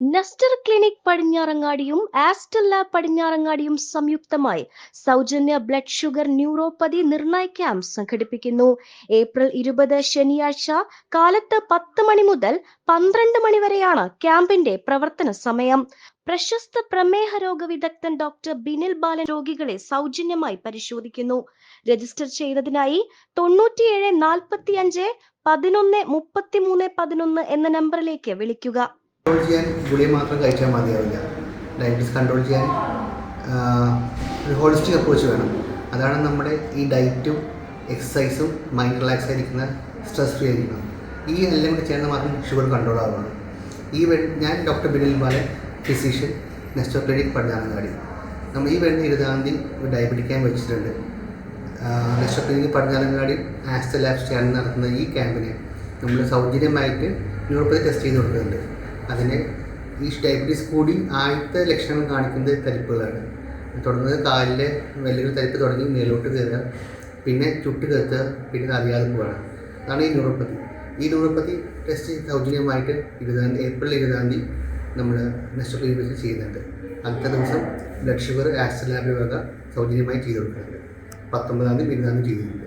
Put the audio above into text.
നെസ്റ്റർ clinic പടിഞ്ഞാറങ്ങാടിയും ആസ്റ്റൽ lab പടിഞ്ഞാറങ്ങാടിയും സംയുക്തമായി സൗജന്യ ബ്ലഡ് ഷുഗർ ന്യൂറോപ്പതി നിർണയ ക്യാമ്പ് സംഘടിപ്പിക്കുന്നു. ഏപ്രിൽ ഇരുപത് ശനിയാഴ്ച കാലത്ത് പത്ത് മണി മുതൽ പന്ത്രണ്ട് മണി വരെയാണ് ക്യാമ്പിന്റെ പ്രവർത്തന സമയം. പ്രശസ്ത പ്രമേഹ രോഗ വിദഗ്ധൻ ഡോക്ടർ ബിനിൽ ബാലൻ രോഗികളെ സൗജന്യമായി പരിശോധിക്കുന്നു. രജിസ്റ്റർ ചെയ്തതിനായി തൊണ്ണൂറ്റിയേഴ് നാൽപ്പത്തി അഞ്ച് പതിനൊന്ന് മുപ്പത്തിമൂന്ന് പതിനൊന്ന് എന്ന നമ്പറിലേക്ക് വിളിക്കുക. കൺട്രോൾ ചെയ്യാൻ ഗുളിക മാത്രം കഴിച്ചാൽ മതിയാവില്ല. ഡയബറ്റീസ് കൺട്രോൾ ചെയ്യാൻ ഒരു ഹോളിസ്റ്റിക് അപ്രോച്ച് വേണം. അതാണ് നമ്മുടെ ഈ ഡയറ്റും എക്സസൈസും മൈൻഡ് റിലാക്സ് ആയിരിക്കുന്ന സ്ട്രെസ് ഫ്രീ ആയിരിക്കുന്നത്. ഈ എല്ലാം കൂടി ചെയ്യുന്ന മാത്രം ഷുഗർ കൺട്രോൾ ആവുകയാണ് ഈ ഞാൻ doctor Binil Balan physician Nesto clinic Padinjarangadi. നമ്മൾ ഈ വരുന്ന ഇരുപതാം തീയതി ഡയബറ്റിക് ക്യാമ്പ് വെച്ചിട്ടുണ്ട്. Nesto clinic Padinjarangadi Aster labs ചേർന്ന് നടത്തുന്ന ഈ ക്യാമ്പിന് നമ്മൾ സൗജന്യമായിട്ട് ന്യൂറോപ്പതി ടെസ്റ്റ് ചെയ്ത് കൊടുക്കുന്നുണ്ട്. അതിന് ഈ ഡയബറ്റീസ് കൂടി ആദ്യത്തെ ലക്ഷണം കാണിക്കുന്നത് തരിപ്പുകളാണ്. തുടങ്ങുന്നത് കാലിലെ വലിയൊരു തരിപ്പ് തുടങ്ങി മേലോട്ട് കയറുക പിന്നെ ചുട്ട് കയറ്റുക പിന്നെ അറിയാതെ പോകണം അതാണ് ഈ ന്യൂറോപ്പതി ഈ ന്യൂറോപ്പതി ടെസ്റ്റ് സൗജന്യമായിട്ട് ഇരുപതാം തീയതി ഏപ്രിൽ ഇരുപതാം തീയതി നമ്മൾ നെസ്റ്റർ ക്ലിനിക്കിൽ ചെയ്യുന്നുണ്ട്. അടുത്ത ദിവസം ബ്ലഡ് ഷുഗർ ആസ്റ്റർ ലാബിൽ വക സൗജന്യമായി ചെയ്ത് കൊടുക്കുന്നുണ്ട് പത്തൊമ്പതാം തീയതി ഇരുപതാം തീയതി ചെയ്യുന്നുണ്ട്